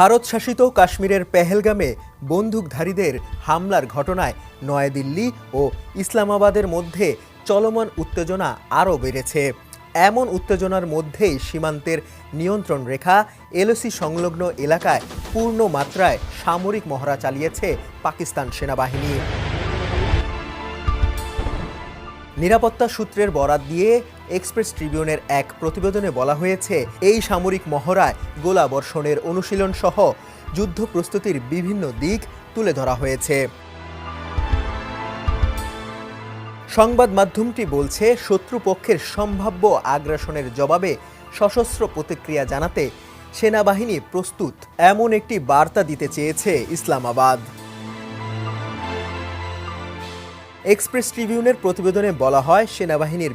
ভারত শাসিত কাশ্মীরের পেহেলগামে বন্দুকধারীদের হামলার ঘটনায় নয়াদিল্লি ও ইসলামাবাদের মধ্যে চলমান উত্তেজনা আরও বেড়েছে। এমন উত্তেজনার মধ্যেই সীমান্তের নিয়ন্ত্রণ রেখা এলওসি সংলগ্ন এলাকায় পূর্ণ মাত্রায় সামরিক মহড়া চালিয়েছে পাকিস্তান সেনাবাহিনী। নিরাপত্তা সূত্রের বরাত দিয়ে এক্সপ্রেস ট্রিবিউনের এক প্রতিবেদনে বলা হয়েছে, এই সামরিক মহড়ায় গোলাবর্ষণের অনুশীলন সহ যুদ্ধ প্রস্তুতির বিভিন্ন দিক তুলে ধরা হয়েছে। সংবাদ মাধ্যমটি বলছে, শত্রুপক্ষের সম্ভাব্য আগ্রাসনের জবাবে সশস্ত্র প্রতিক্রিয়া জানাতে সেনাবাহিনী প্রস্তুত, এমন একটি বার্তা দিতে চেয়েছে ইসলামাবাদ। এক্সপ্রেস ট্রিবিউনের প্রতিবেদনে বলা হয় সেনাবাহিনীর